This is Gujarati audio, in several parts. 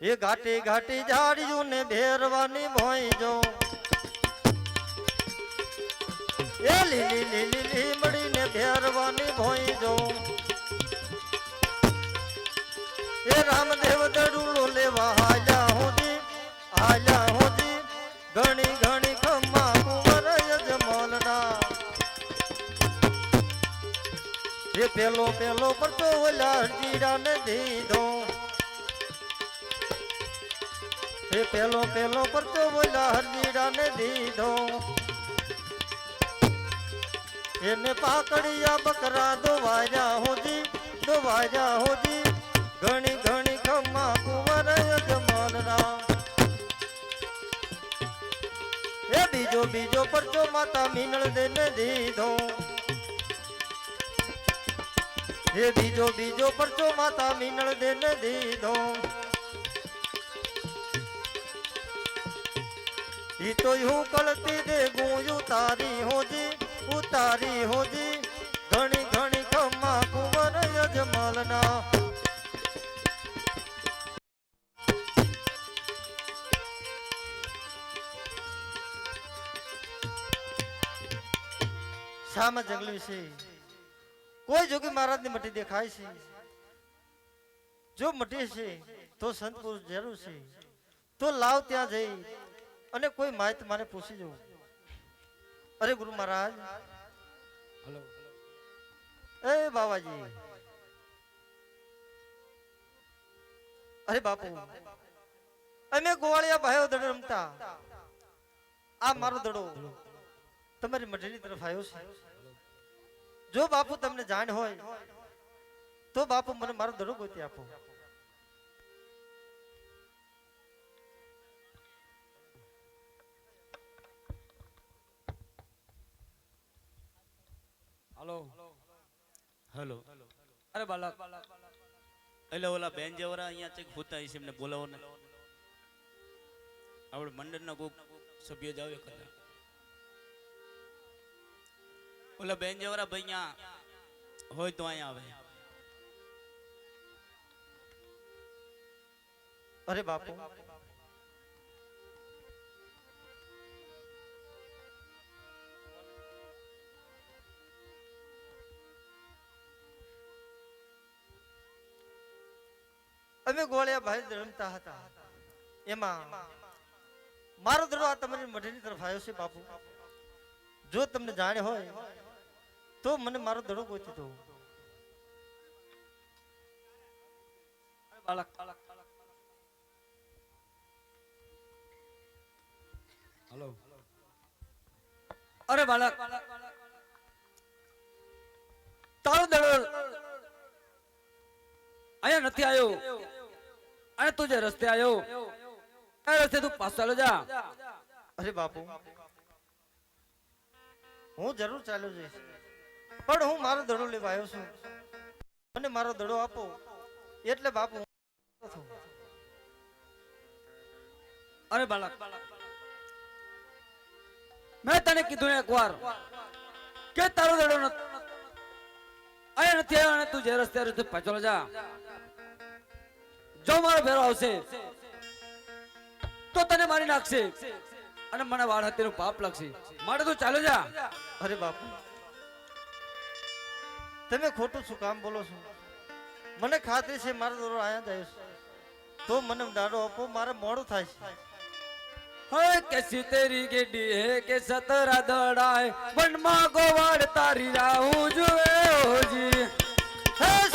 એ ઘાટી ઘાટી ઝાડિયું ને ભેરવાની ભોઈ જો. એ લીલી લીલી લીમડીને ભેરવાની ભોઈ જો. એ રામદેવ દડુલો લેવા હાલ્યા હોજી હાલ્યા હોજી, ઘણી ઘણી ખમ્મા કુંવર યજમાલના એ પેલો પેલો પરચો ઓલા જીરાને દીધો. એ પેલો પેલો પરચો ઓલા હરજીડાને દીધો. એને પાકડિયા બકરા દોવાયા હોજી દોવાયા હોજી, ઘણી ઘણી ખમ્મા કુંવર યજમાનના એ બીજો બીજો પરચો માતા મીનળ દેને દીધો. એ બીજો બીજો પરચો માતા મીનળ દેને દીધો. તો હું કળતી દે ગું તારી હોજી ઉતારી હોજી. ઘણી ઘણી ખમ્મા કુંવર યજમાલના શામાં જંગલ છે. કોઈ જોગી મહારાજની મટી દેખાય છે. જો મટી છે, તો સંત પુરુષ જરૂર છે. તો લાવ ત્યાં જઈ અને કોઈ માહિત મને પૂછી જવું. અરે ગુરુ મહારાજ. હલો. એ બાબાજી અરે બાપુ. અમે ગોવાળિયા ભાઈઓ દડો રમતા. આ મારો દડો. તમારી મઢીની તરફ આવ્યો છે. જો બાપુ તમને જાણ હોય તો બાપુ મને મારો દડો ગોતી આપો. હલો હલો અરે બાલક એટલે ઓલા બેન જેવરા અહીંયા ચેક હોતા છે એમને બોલાવો ને આપણે મંડળના કોક સભ્ય જ આવે કદાચ. ઓલા બેન જેવરા ભાઈ અહીંયા હોય તો અહીંયા આવે. અરે બાપુ. અમે ગોળિયા ભાઈ રમતા હતા. એમાં મારો દડો આ તમારી મઢીની તરફ આવ્યો છે, બાપુ. જો તમને જાણે હોય, તો મને મારો દડો ગોતી દો. હલો. અરે બાલક તારો દડો અહીંયા નથી આવ્યો. અને તું જે રસ્તે આવ્યો એ રસ્તે તું પાછો જા. અરે બાપુ હું જરૂર ચાલ્યો જઈશ. પણ હું મારો દડો લેવા આવ્યો છું. મને મારો દડો આપો. એટલે બાપુ અરે બાલક મેં તને કીધું એકવાર કે તારો દડો નથી અહીંયા નથી આવ્યો અને તું જે રસ્તે રસ્તે પાછળ જા. જો મારો ભેરો આવશે તો તને મારી નાખશે અને મને વાળ હત્યાનું પાપ લાગશે. માટે તું ચાલો જા. અરે બાપુ તમે ખોટું શું કામ બોલો છો? મને ખાતરી છે મારા દોરો આયા જ આવ્યો છે. તો મને દાડો આપો મારે મોડું થાય છે. હે કેસી તેરી ગેડી હે કે સતરા દડાય વનમાં ગોવાડ તારી રાહું જુએ હોજી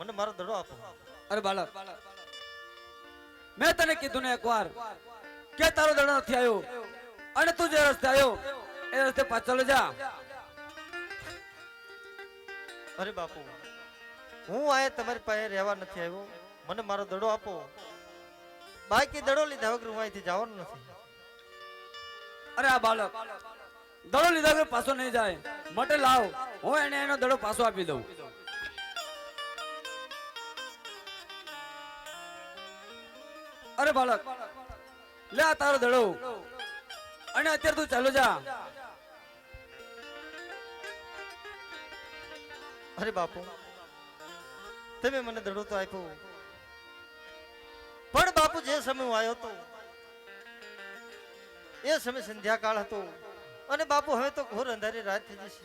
મને મારો દડો આપો. અરે બાળક મેં તને કીધું ને એકવાર કે તારો દડો નથી આવ્યો અને તું જે રસ્તે આવ્યો એ રસ્તે પાછળ જા. અરે બાપુ હું આયે તમારી પાસે રહેવા નથી આવ્યો. મને મારો દડો આપો. બાકી દડો લીધા વગર હું અહીંથી જવાનું નથી. અરે આ બાળક દડો લીધા વગર પાછો નહીં જાય. માટે લાવ હું એને એનો દડો પાછો આપી દઉં. અરે બાળક, લે તારો ધડો અને અત્યારે તું ચાલો જા. અરે બાપુ, તમે મને ધડો તો આપ્યો. પણ બાપુ, જે સમય હું આવ્યો હતો, એ સમય સંધ્યાકાળ હતો. અને બાપુ, હવે તો ઘોર અંધારી રાત થઈ જશે.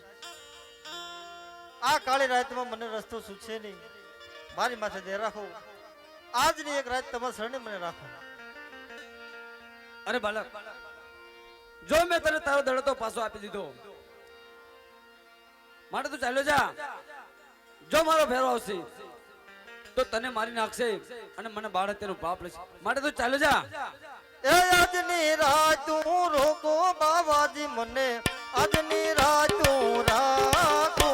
આ કાળી રાતમાં મને રસ્તો સૂચશે નહીં. મારી માથે દે રાખો. આજની એક રાત તમારા શરણે મને રાખો. અરે બાળક જો મેં તને તારો દડતો પાછો આપી દીધો માટે તું ચાલ્યો જા. જો મારો ફેરો આવશે તો તને મારી નાખશે અને મને બાળક તેનો પાપ લેશે માટે તું ચાલ્યો જા. એ આજની રાત તું રોકો બાવાજી મને આજની રાત તું રાખો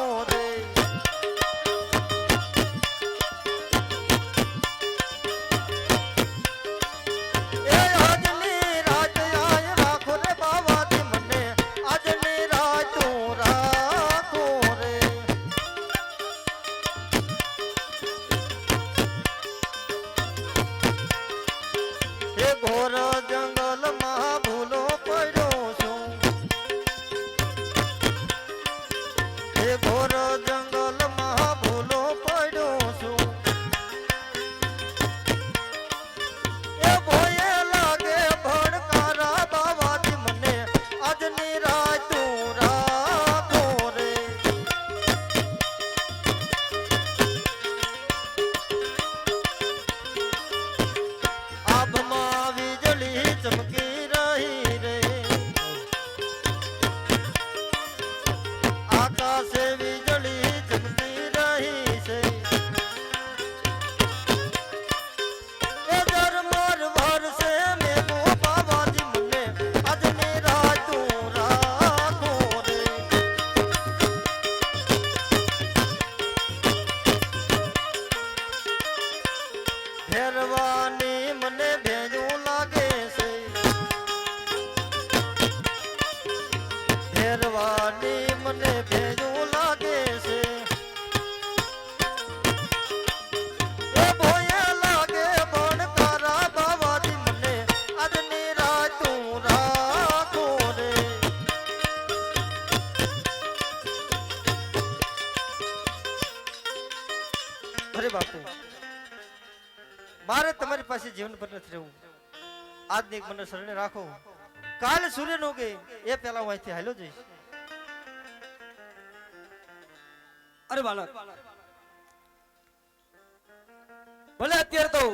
ઘોર જંગલમાં ફેરવાની મને ભેજું લાગે છે. અરે બાપુ, મારે તમારી પાસે જીવન પર નથી રહેવું. આજની એક મને શરણે રાખો. કાલ સૂર્ય નો કે એ પેલા હું અહીંથી હાલ્યો જઈશ. અરે બાળક ભલે અત્યારે તો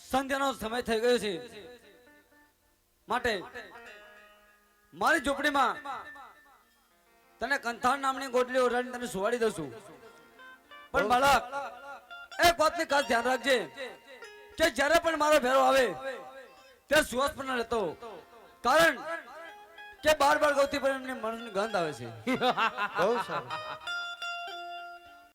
સંધ્યાનો સમય થઈ ગયો છે. માટે મારી ઝૂંપડીમાં તને કંથાળ નામની ગોટલી ઓઢાડીને તને સુવાડી દઉં છું. પણ બાળક, એક વાતની ખાસ ધ્યાન રાખજે કે જ્યારે પણ મારો ફેરો આવે, ત્યારે સુવાસ પણ રહેતો કારણ કે બાર બાર ગૌથી પણ એમની મનની ગંધ આવે છે. બહુ સારું.